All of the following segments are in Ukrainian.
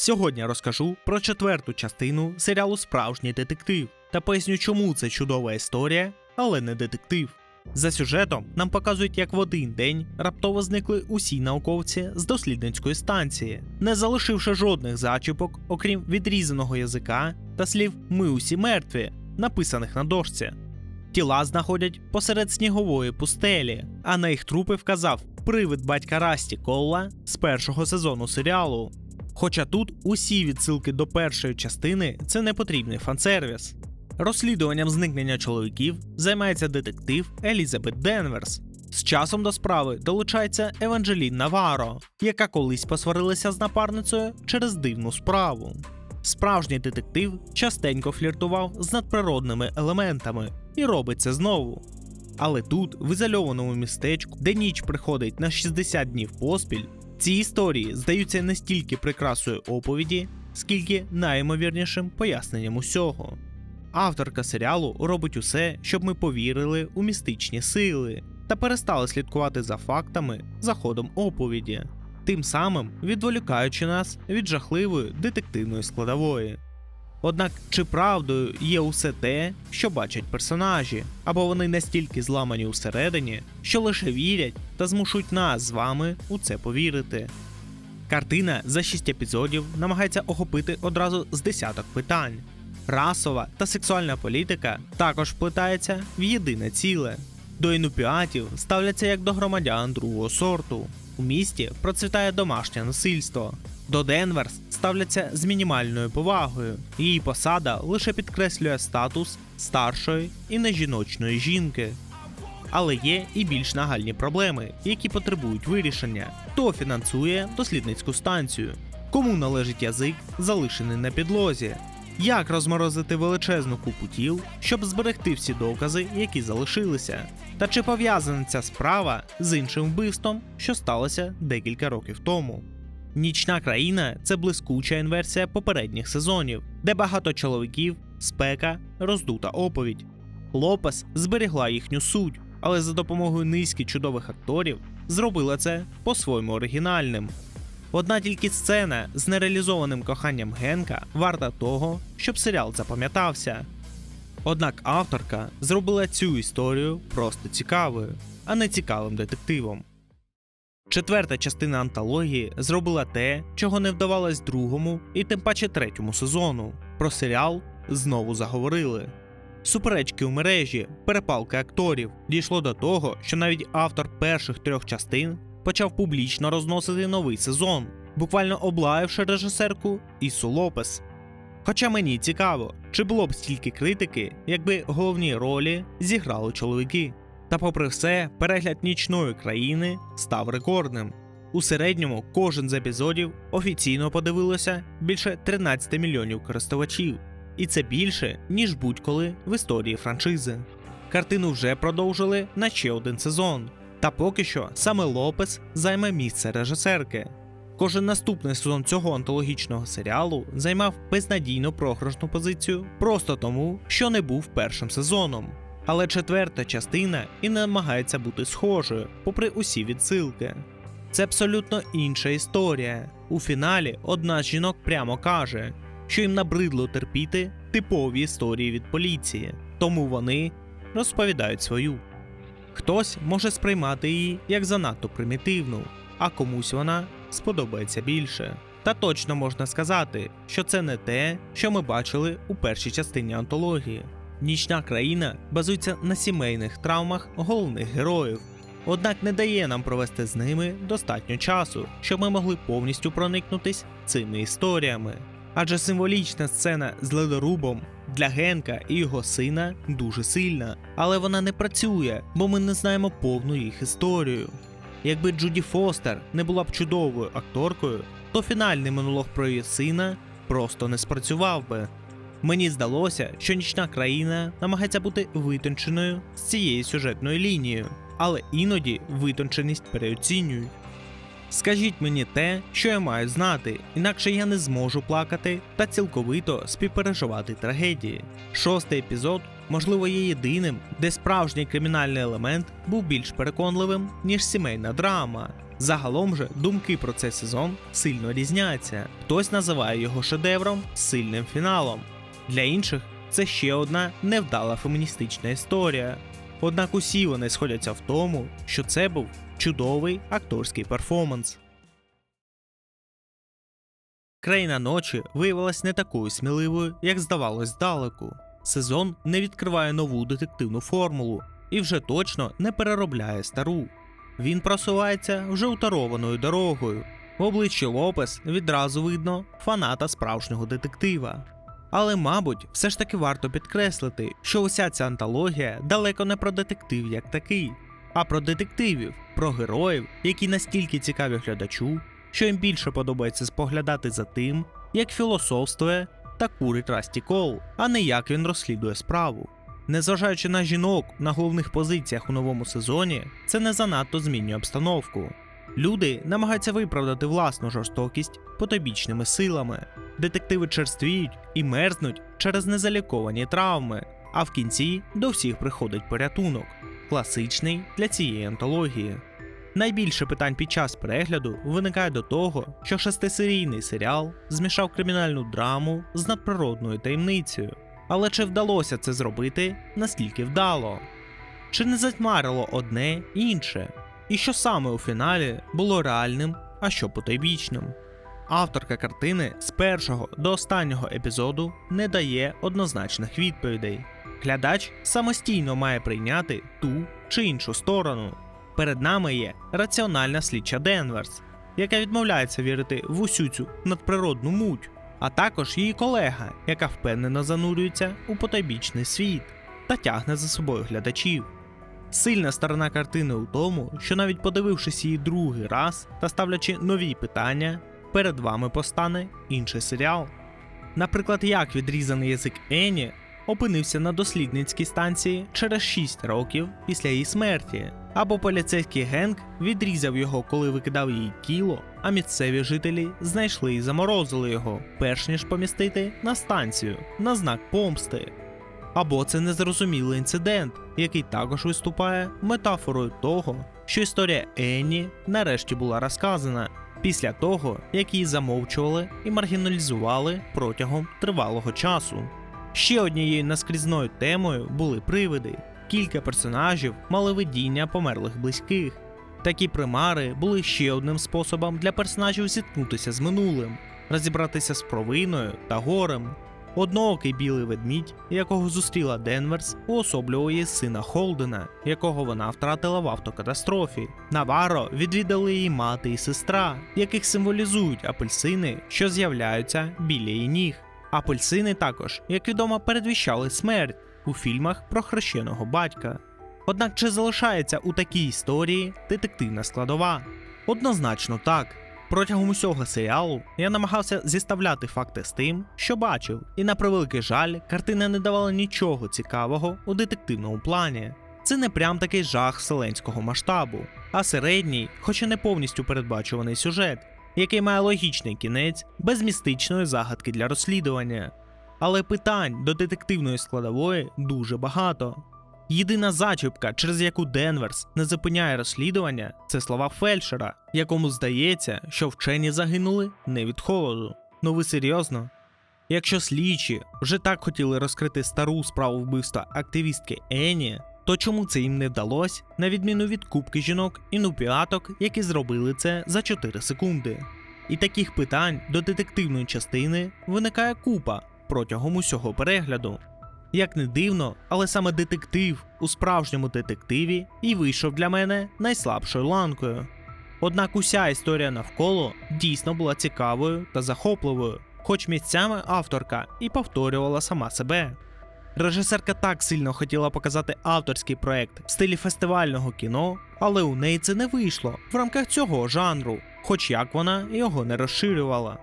Сьогодні розкажу про четверту частину серіалу Справжній детектив та поясню, чому це чудова історія, але не детектив. За сюжетом нам показують, як в один день раптово зникли усі науковці з дослідницької станції, не залишивши жодних зачіпок, окрім відрізаного язика та слів Ми усі мертві, написаних на дошці. Тіла знаходять посеред снігової пустелі, а на їх трупи вказав привид батька Расті Колла з першого сезону серіалу. Хоча тут усі відсилки до першої частини це не потрібний фансервіс. Розслідуванням зникнення чоловіків займається детектив Елізабет Денверс. З часом до справи долучається Еванджелін Наваро, яка колись посварилася з напарницею через дивну справу. Справжній детектив частенько фліртував з надприродними елементами і робить це знову. Але тут, в ізольованому містечку, де ніч приходить на 60 днів поспіль, ці історії здаються не стільки прикрасою оповіді, скільки найімовірнішим поясненням усього. Авторка серіалу робить усе, щоб ми повірили у містичні сили та перестали слідкувати за фактами за ходом оповіді, тим самим відволікаючи нас від жахливої детективної складової. Однак чи правдою є усе те, що бачать персонажі, або вони настільки зламані усередині, що лише вірять та змушують нас з вами у це повірити. Картина за 6 епізодів намагається охопити одразу з десяток питань. Расова та сексуальна політика також вплетається в єдине ціле. До інупіатів ставляться як до громадян другого сорту. У місті процвітає домашнє насильство. До Денверс ставляться з мінімальною повагою. Її посада лише підкреслює статус старшої і нежіночної жінки. Але є і більш нагальні проблеми, які потребують вирішення. Хто фінансує дослідницьку станцію? Кому належить язик, залишений на підлозі? Як розморозити величезну купу тіл, щоб зберегти всі докази, які залишилися? Та чи пов'язана ця справа з іншим вбивством, що сталося декілька років тому? Нічна країна це блискуча інверсія попередніх сезонів, де багато чоловіків, спека, роздута оповідь. Лопес зберегла їхню суть, але за допомогою низки чудових акторів зробила це по-своєму оригінальним. Одна тільки сцена з нереалізованим коханням Генка варта того, щоб серіал запам'ятався. Однак авторка зробила цю історію просто цікавою, а не цікавим детективом. Четверта частина антології зробила те, чого не вдавалось другому і тим паче третьому сезону. Про серіал знову заговорили. Суперечки у мережі, перепалки акторів дійшло до того, що навіть автор перших трьох частин почав публічно розносити новий сезон, буквально облаявши режисерку Ісу Лопес. Хоча мені цікаво, чи було б стільки критики, якби головні ролі зіграли чоловіки. Та попри все, перегляд нічної країни став рекордним. У середньому кожен з епізодів офіційно подивилося більше 13 мільйонів користувачів, і це більше, ніж будь-коли в історії франшизи. Картину вже продовжили на ще один сезон, та поки що саме Лопес займе місце режисерки. Кожен наступний сезон цього антологічного серіалу займав безнадійно програшну позицію просто тому, що не був першим сезоном. Але четверта частина і намагається бути схожою, попри усі відсилки. Це абсолютно інша історія. У фіналі одна з жінок прямо каже, що їм набридло терпіти типові історії від поліції, тому вони розповідають свою. Хтось може сприймати її як занадто примітивну, а комусь вона сподобається більше. Та точно можна сказати, що це не те, що ми бачили у першій частині антології. Нічна країна базується на сімейних травмах головних героїв, однак не дає нам провести з ними достатньо часу, щоб ми могли повністю проникнутись цими історіями. Адже символічна сцена з ледорубом для Генка і його сина дуже сильна, але вона не працює, бо ми не знаємо повну їх історію. Якби Джуді Фостер не була б чудовою акторкою, то фінальний монолог про її сина просто не спрацював би. Мені здалося, що нічна країна намагається бути витонченою з цією сюжетною лінією, але іноді витонченість переоцінюють. Скажіть мені те, що я маю знати, інакше я не зможу плакати та цілковито співпереживати трагедії. Шостий епізод, можливо, є єдиним, де справжній кримінальний елемент був більш переконливим, ніж сімейна драма. Загалом же думки про цей сезон сильно різняться. Хтось називає його шедевром сильним фіналом. Для інших це ще одна невдала феміністична історія. Однак усі вони сходяться в тому, що це був чудовий акторський перформанс. Країна ночі виявилась не такою сміливою, як здавалось здалеку. Сезон не відкриває нову детективну формулу і вже точно не переробляє стару. Він просувається вже утарованою дорогою. В обличчі Лопес відразу видно фаната справжнього детектива. Але, мабуть, все ж таки варто підкреслити, що уся ця антологія далеко не про детектив як такий, а про детективів, про героїв, які настільки цікаві глядачу, що їм більше подобається споглядати за тим, як філософствує та курить Расті Кол, а не як він розслідує справу. Незважаючи на жінок на головних позиціях у новому сезоні, це не занадто змінює обстановку. Люди намагаються виправдати власну жорстокість потойбічними силами. Детективи черствіють і мерзнуть через незаліковані травми, а в кінці до всіх приходить порятунок, класичний для цієї антології. Найбільше питань під час перегляду виникає до того, що шестисерійний серіал змішав кримінальну драму з надприродною таємницею. Але чи вдалося це зробити настільки вдало? Чи не затьмарило одне інше? І що саме у фіналі було реальним, а що потойбічним? Авторка картини з першого до останнього епізоду не дає однозначних відповідей. Глядач самостійно має прийняти ту чи іншу сторону. Перед нами є раціональна слідча Денверс, яка відмовляється вірити в усю цю надприродну муть, а також її колега, яка впевнено занурюється у потайбічний світ та тягне за собою глядачів. Сильна сторона картини у тому, що навіть подивившись її другий раз та ставлячи нові питання, перед вами постане інший серіал. Наприклад, як відрізаний язик Ені опинився на дослідницькій станції через 6 років після її смерті, або поліцейський Генк відрізав його, коли викидав її тіло, а місцеві жителі знайшли і заморозили його, перш ніж помістити на станцію на знак помсти. Або це незрозумілий інцидент, який також виступає метафорою того, що історія Енні нарешті була розказана після того, як її замовчували і маргіналізували протягом тривалого часу. Ще однією наскрізною темою були привиди. Кілька персонажів мали видіння померлих близьких. Такі примари були ще одним способом для персонажів зіткнутися з минулим, розібратися з провиною та горем. Одноокий білий ведмідь, якого зустріла Денверс, уособлює сина Холдена, якого вона втратила в автокатастрофі. Наваро відвідали її мати і сестра, яких символізують апельсини, що з'являються біля її ніг. Апельсини також, як відомо, передвіщали смерть у фільмах про хрещеного батька. Однак чи залишається у такій історії детективна складова? Однозначно так. Протягом усього серіалу я намагався зіставляти факти з тим, що бачив, і на превеликий жаль, картина не давала нічого цікавого у детективному плані. Це не прям такий жах вселенського масштабу, а середній, хоча не повністю передбачуваний сюжет, який має логічний кінець без містичної загадки для розслідування. Але питань до детективної складової дуже багато. Єдина зачіпка, через яку Денверс не зупиняє розслідування, це слова фельдшера, якому здається, що вчені загинули не від холоду. Ну ви серйозно? Якщо слідчі вже так хотіли розкрити стару справу вбивства активістки Ені, то чому це їм не вдалося, на відміну від кубки жінок і нупіаток, які зробили це за 4 секунди? І таких питань до детективної частини виникає купа протягом усього перегляду. Як не дивно, але саме детектив у справжньому детективі і вийшов для мене найслабшою ланкою. Однак уся історія навколо дійсно була цікавою та захопливою, хоч місцями авторка і повторювала сама себе. Режисерка так сильно хотіла показати авторський проект в стилі фестивального кіно, але у неї це не вийшло в рамках цього жанру, хоч як вона його не розширювала.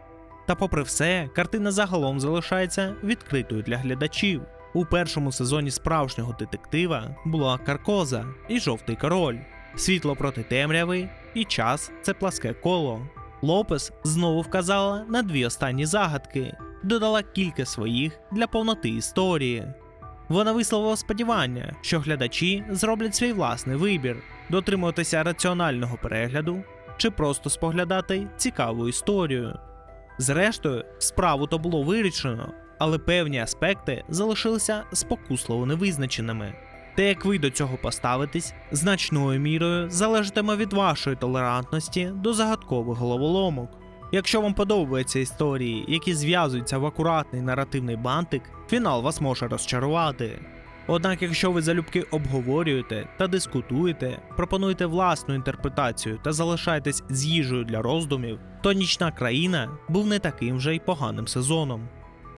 Та попри все, картина загалом залишається відкритою для глядачів. У першому сезоні справжнього детектива була Каркоза і Жовтий король, світло проти темряви і час це пласке коло. Лопес знову вказала на дві останні загадки, додала кілька своїх для повноти історії. Вона висловила сподівання, що глядачі зроблять свій власний вибір, дотримуватися раціонального перегляду чи просто споглядати цікаву історію. Зрештою, справу то було вирішено, але певні аспекти залишилися спокусливо невизначеними. Те, як ви до цього поставитесь, значною мірою залежатиме від вашої толерантності до загадкових головоломок. Якщо вам подобаються історії, які зв'язуються в акуратний наративний бантик, фінал вас може розчарувати. Однак, якщо ви залюбки обговорюєте та дискутуєте, пропонуєте власну інтерпретацію та залишаєтесь з їжею для роздумів, то нічна країна був не таким вже й поганим сезоном.